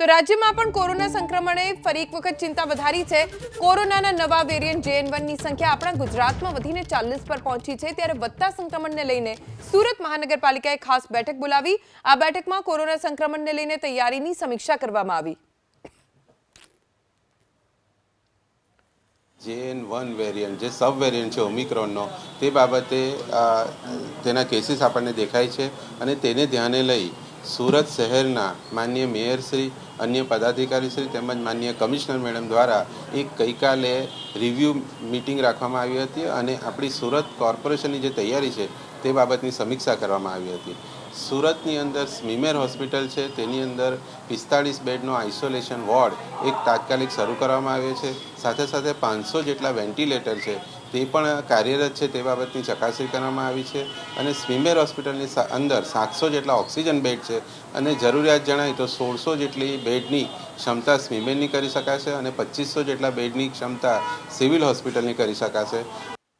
તો રાજ્યમાં પણ કોરોના સંક્રમણે ફરી એક વખત ચિંતા વધારી છે. કોરોનાના નવા વેરિયન્ટ જેએન વનની સંખ્યા આપણા ગુજરાતમાં વધીને ચાલીસ પર પહોંચી છે. ત્યારે વધતા સંક્રમણને લઈને સુરત મહાનગરપાલિકાએ ખાસ બેઠક બોલાવી. આ બેઠકમાં કોરોના સંક્રમણને લઈને તૈયારીની સમીક્ષા કરવામાં આવી. જેએન વન વેરિયન્ટ, જે સબ વેરિયન્ટ છે ઓમિક્રોનનો, તે બાબતે તેના કેસીસ આપણને દેખાય છે અને તેને ધ્યાને લઈ સુરત શહેરના માન્ય મેયરશ્રી અન્ય પદાધિકારીશ્રી તેમજ માન્ય કમિશનર મેડમ દ્વારા એક ગઈકાલે રિવ્યૂ મિટિંગ રાખવામાં આવી હતી અને આપણી સુરત કોર્પોરેશનની જે તૈયારી છે તે બાબતની સમીક્ષા કરવામાં આવી હતી. સુરતની અંદર સ્મીમેર હોસ્પિટલ છે, તેની અંદર પિસ્તાળીસ બેડનો આઇસોલેશન વોર્ડ એક તાત્કાલિક શરૂ કરવામાં આવ્યો છે. સાથે સાથે પાંચસો જેટલા વેન્ટિલેટર છે તે પણ કાર્યરત છે તે બાબતની ચકાસણી કરવામાં આવી છે અને સ્વીમેર હોસ્પિટલની અંદર સાતસો જેટલા ઓક્સિજન બેડ છે અને જરૂરિયાત જણાય તો સોળસો જેટલી બેડની ક્ષમતા સ્વીમેરની કરી શકાશે અને પચીસો જેટલા બેડની ક્ષમતા સિવિલ હોસ્પિટલની કરી શકાશે.